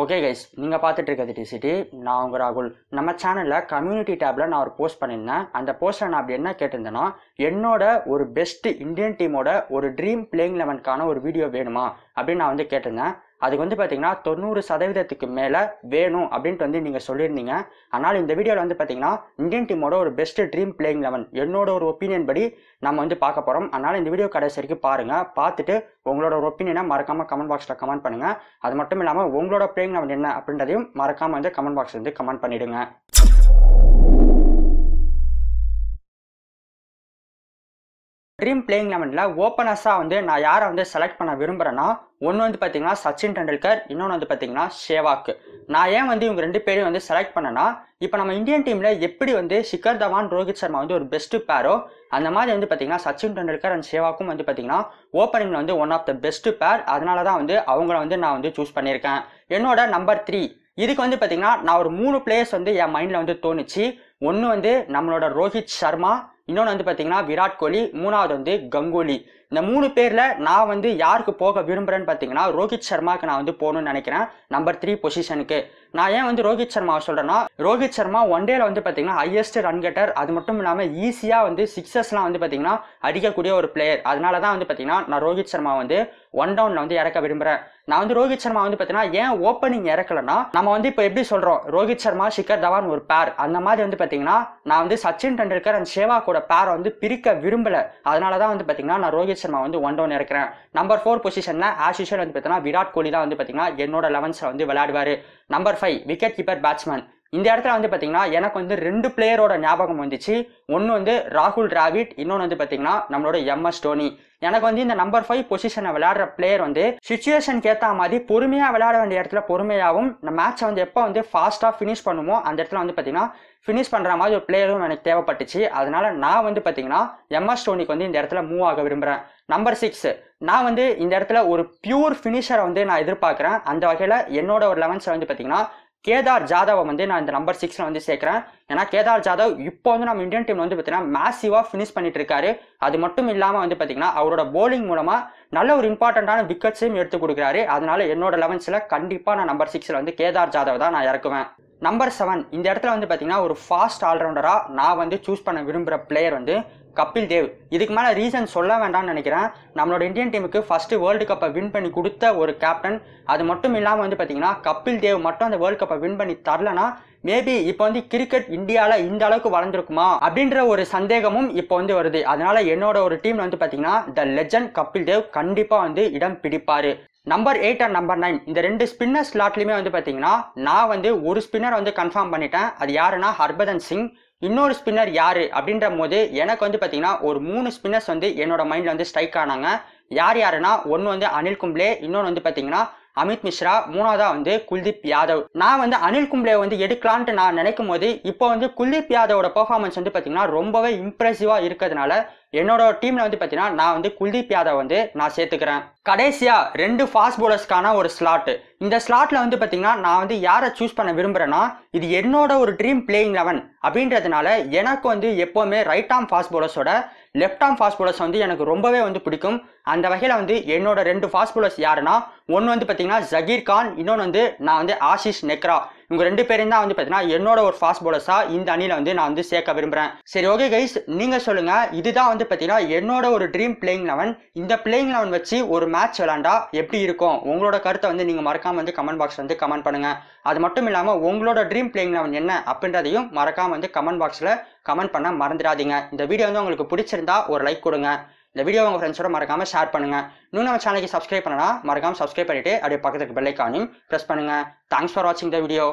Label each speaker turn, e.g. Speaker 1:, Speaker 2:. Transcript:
Speaker 1: Okay guys நீங்கள் பார்த்துட்டு இருக்கிறது டிசிடி நான் உங்கள் ராகுல். நம்ம சேனலில் கம்யூனிட்டி டேப்பில் நான் ஒரு போஸ்ட் பண்ணியிருந்தேன். அந்த போஸ்ட்டில் நான் அப்படி என்ன கேட்டிருந்தேன்னா என்னோட ஒரு பெஸ்ட் இந்தியன் டீமோட ஒரு ட்ரீம் பிளேயிங் லெவனுக்கான ஒரு வீடியோ வேணுமா? அப்படின்னு நான் வந்து கேட்டிருந்தேன். அதுக்கு வந்து பார்த்தீங்கன்னா தொண்ணூறு சதவீதத்துக்கு மேலே வேணும் அப்படின்ட்டு வந்து நீங்கள் சொல்லியிருந்தீங்க. அதனால் இந்த வீடியோவில் வந்து பார்த்தீங்கன்னா இந்தியன் டீமோட ஒரு பெஸ்ட் ட்ரீம் பிளேயிங் லெவன் என்னோட ஒரு ஒப்பீனியன் படி நம்ம வந்து பார்க்க போகிறோம் அதனால் இந்த வீடியோ கடைசி வரைக்கும் பாருங்கள் பார்த்துட்டு உங்களோட ஒரு ஒப்பீனியனை மறக்காமல் கமெண்ட் பாக்ஸில் கமெண்ட் பண்ணுங்கள் அது மட்டும் இல்லாமல் உங்களோட பிளேயிங் லெவன் என்ன அப்படின்றதையும் மறக்காமல் வந்து கமெண்ட் பாக்ஸ் வந்து கமெண்ட் பண்ணிவிடுங்க ட்ரீம் பிளேயிங் லெவனில் ஓப்பனர்ஸாக வந்து நான் யாரை வந்து செலக்ட் பண்ண விரும்புகிறேன்னா ஒன்று வந்து பார்த்தீங்கன்னா சச்சின் டெண்டுல்கர் இன்னொன்று வந்து பார்த்தீங்கன்னா ஷேவாக்கு. நான் ஏன் வந்து இவங்க ரெண்டு பேரையும் வந்து செலக்ட் பண்ணேன்னா இப்போ நம்ம இந்தியன் டீமில் எப்படி வந்து சிக்கர் தவான் ரோஹித் சர்மா வந்து ஒரு பெஸ்ட்டு பேரோ அந்த மாதிரி வந்து பார்த்தீங்கன்னா சச்சின் டெண்டுல்கர் அண்ட் ஷேவாக்கும் வந்து பார்த்தீங்கன்னா ஓப்பனிங்கில் வந்து ஒன் ஆஃப் த பெஸ்ட்டு பேர் அதனால தான் வந்து அவங்கள வந்து நான் வந்து சூஸ் பண்ணியிருக்கேன். என்னோட நம்பர் த்ரீ இதுக்கு வந்து பார்த்தீங்கன்னா நான் ஒரு மூணு பிளேயர்ஸ் வந்து என் மைண்டில் வந்து தோணுச்சு. ஒன்று வந்து நம்மளோட ரோஹித் சர்மா இன்னொன்று வந்து பார்த்தீங்கன்னா விராட் கோலி மூணாவது வந்து கங்குலி. இந்த மூணு பேரில் நான் வந்து யாருக்கு போக விரும்புகிறேன்னு பார்த்தீங்கன்னா ரோஹித் சர்மாவுக்கு நான் வந்து போகணும்னு நினைக்கிறேன் நம்பர் த்ரீ பொசிஷனுக்கு நான் ஏன் வந்து ரோஹித் சர்மாவை சொல்கிறேன்னா ரோஹித் சர்மா ஒன் டேல வந்து பார்த்தீங்கன்னா ஹையஸ்ட் ரன் கட்டர் அது மட்டும் இல்லாமல் ஈஸியாக வந்து சிக்ஸஸ்லாம் வந்து பார்த்தீங்கன்னா அடிக்கக்கூடிய ஒரு பிளேயர் அதனால தான் வந்து பார்த்தீங்கன்னா நான் ரோஹித் சர்மா வந்து ஒன் டவுனில் வந்து இறக்க விரும்புகிறேன் நான் வந்து ரோஹித் சர்மா வந்து பார்த்தீங்கன்னா ஏன் ஓப்பனிங் இறக்கலன்னா நம்ம வந்து இப்போ எப்படி சொல்கிறோம் ரோஹித் சர்மா ஷிகர் தவான் ஒரு பேர் அந்த மாதிரி வந்து பார்த்தீங்கன்னா நான் வந்து சச்சின் டெண்டுல்கர் அண்ட் அவரோட பேரை வந்து பிரிக்க விரும்பல. அதனால தான் வந்து பார்த்தீங்கன்னா நான் ரோஹித் சர்மா வந்து ஒன் டவுன் இறக்குறேன். நம்பர் ஃபோர் பொசிஷனில் ஆஸ் யூஷுவல் வந்து பார்த்தீங்கன்னா விராட் கோலி தான் வந்து பார்த்தீங்கன்னா என்னோட லெவன்ஸில் வந்து விளையாடுவார். Number five wicket keeper batsman இந்த இடத்துல வந்து பார்த்தீங்கன்னா எனக்கு வந்து ரெண்டு பிளேயரோட ஞாபகம் வந்துச்சு. ஒன்று வந்து ராகுல் டிராவிட் இன்னொன்று வந்து பார்த்தீங்கன்னா நம்மளோட எம்எஸ் டோனி எனக்கு வந்து இந்த நம்பர் ஃபைவ் பொசிஷனை விளையாடுற பிளேயர் வந்து சுச்சுவேஷனுக்கு ஏற்ற மாதிரி பொறுமையாக விளையாட வேண்டிய இடத்துல பொறுமையாகவும் இந்த மேட்சை வந்து எப்போ வந்து ஃபாஸ்ட்டாக ஃபினிஷ் பண்ணுமோ அந்த இடத்துல வந்து பார்த்தீங்கன்னா ஃபினிஷ் பண்ணுற மாதிரி ஒரு பிளேயரும் எனக்கு தேவைப்பட்டுச்சு. அதனால நான் வந்து பார்த்தீங்கன்னா எம்எஸ் டோனிக்கு வந்து இந்த இடத்துல மூவ் ஆக விரும்புகிறேன் நம்பர் சிக்ஸ் நான் வந்து இந்த இடத்துல ஒரு பியூர் ஃபினிஷரை வந்து நான் எதிர்பார்க்குறேன். அந்த வகையில் என்னோட ஒரு லெவன்ஸை வந்து பார்த்தீங்கன்னா கேதார் ஜாதவை வந்து நான் இந்த நம்பர் சிக்ஸில் வந்து சேர்க்குறேன். ஏன்னா கேதார் ஜாதவ் இப்போ வந்து நம்ம இந்தியன் டீம் வந்து பார்த்தீங்கன்னா மேசிவாக ஃபினிஷ் பண்ணிட்டு இருக்காரு அது மட்டும் இல்லாமல் வந்து பார்த்தீங்கன்னா அவரோட போலிங் மூலமாக நல்ல ஒரு இம்பார்ட்டண்ட்டான விக்கெட்ஸையும் எடுத்து கொடுக்குறாரு. அதனால என்னோட லெவன்ஸில் கண்டிப்பாக நான் நம்பர் சிக்ஸில் வந்து கேதார் ஜாதவ் தான் நான் இறக்குவேன். நம்பர் செவன் இந்த இடத்துல வந்து பார்த்தீங்கன்னா ஒரு ஃபாஸ்ட் ஆல்ரவுண்டராக நான் வந்து சூஸ் பண்ண விரும்புகிற பிளேயர் வந்து கபில் தேவ். இதுக்கு மேலே ரீசன் சொல்ல வேண்டாம்னு நினைக்கிறேன். நம்மளோட இந்தியன் டீமுக்கு ஃபஸ்ட்டு வேர்ல்டு கப்பை வின் பண்ணி கொடுத்த ஒரு கேப்டன் அது மட்டும் இல்லாமல் வந்து பார்த்தீங்கன்னா கபில் தேவ் மட்டும் அந்த வேர்ல்டு கப்பை வின் பண்ணி தரலனா மேபி இப்போ வந்து கிரிக்கெட் இந்தியாவில் இந்த அளவுக்கு வளர்ந்துருக்குமா? அப்படின்ற ஒரு சந்தேகமும் இப்போ வந்து வருது. அதனால என்னோட ஒரு டீம் வந்து பார்த்தீங்கன்னா த லெஜண்ட் கபில் தேவ் கண்டிப்பாக வந்து இடம் பிடிப்பார். Number eight and number nine இந்த ரெண்டு ஸ்பின்னர் ஸ்லாட்லையுமே வந்து பார்த்தீங்கன்னா நான் வந்து ஒரு ஸ்பின்னர் வந்து கன்ஃபார்ம் பண்ணிட்டேன். அது யாருன்னா ஹர்பதன் சிங். இன்னொரு ஸ்பின்னர் யாரு? அப்படின்ற போது எனக்கு வந்து பார்த்தீங்கன்னா ஒரு மூணு ஸ்பின்னர்ஸ் வந்து என்னோட மைண்டில் வந்து ஸ்ட்ரைக் ஆனாங்க. யார் யாருன்னா ஒன்று வந்து அனில் கும்ப்ளே இன்னொன்று வந்து பார்த்தீங்கன்னா அமித் மிஸ்ரா மூணாவதா வந்து குல்தீப் யாதவ். நான் வந்து அனில் கும்ப்ளே வந்து எடுக்கலான்ட்டு நான் நினைக்கும் போது இப்போ வந்து குல்தீப் யாதவோட பெர்ஃபார்மன்ஸ் வந்து பார்த்தீங்கன்னா ரொம்பவே இம்ப்ரெசிவாக இருக்கிறதுனால என்னோட டீம்ல வந்து பார்த்தீங்கன்னா நான் வந்து குல்தீப் யாதவ் வந்து நான் சேர்த்துக்கிறேன். கடைசியா ரெண்டு ஃபாஸ்ட் போலர்ஸ்க்கான ஒரு ஸ்லாட் இந்த ஸ்லாட்டில் வந்து பார்த்தீங்கன்னா நான் வந்து யாரை சூஸ் பண்ண விரும்புகிறேன்னா இது என்னோட ஒரு ட்ரீம் பிளேயிங் லெவன் அப்படின்றதுனால எனக்கு வந்து எப்போவுமே ரைட் ஆர்ம் ஃபாஸ்ட் போலர்ஸோட லெஃப்ட் ஆர்ம் ஃபாஸ்ட் போலர்ஸ் வந்து எனக்கு ரொம்பவே வந்து பிடிக்கும். அந்த வகையில் வந்து என்னோட ரெண்டு ஃபாஸ்ட் போலர்ஸ் யாருன்னா ஒன்று வந்து பார்த்தீங்கன்னா ஜகீர் கான் இன்னொன்று வந்து நான் வந்து ஆஷிஷ் நெக்ரா. இவங்க ரெண்டு பேரும் தான் வந்து பார்த்தீங்கன்னா என்னோட ஒரு ஃபாஸ்ட் போலர்ஸாக இந்த அணியில் வந்து நான் வந்து சேர்க்க விரும்புகிறேன் சரி ஓகே கைஸ் நீங்கள் சொல்லுங்கள் இதுதான் வந்து பார்த்தீங்கன்னா என்னோட ஒரு ட்ரீம் பிளேயிங் லெவன் இந்த பிளேயிங் லெவன் வச்சு ஒரு மேட்ச் விளாண்டா எப்படி இருக்கும்? உங்களோட கருத்தை வந்து நீங்கள் மறக்காமல் வந்து கமெண்ட் பாக்ஸ் வந்து கமெண்ட் பண்ணுங்கள் அது மட்டும் இல்லாமல் உங்களோட ட்ரீம் பிளேயிங் லெவன் என்ன அப்படின்றதையும் மறக்காமல் வந்து கமெண்ட் பாக்ஸில் கமெண்ட் பண்ண மறந்துடாதீங்க. இந்த வீடியோ வந்து உங்களுக்கு பிடிச்சிருந்தா ஒரு லைக் கொடுங்க. இந்த வீடியோ உங்கள் ஃப்ரெண்ட்ஸோட மறக்காமல் ஷேர் பண்ணுங்கள் இன்னும் நம்ம சேனலுக்கு சப்ஸ்கிரைப் பண்ணனா மறக்காமல் சப்ஸ்கிரைப் பண்ணிவிட்டு அப்படியே பக்கத்துக்கு பெல்லைக்கானையும் ப்ரெஸ் பண்ணுங்கள் தேங்க்ஸ் ஃபார் வாட்சிங் த வீடியோ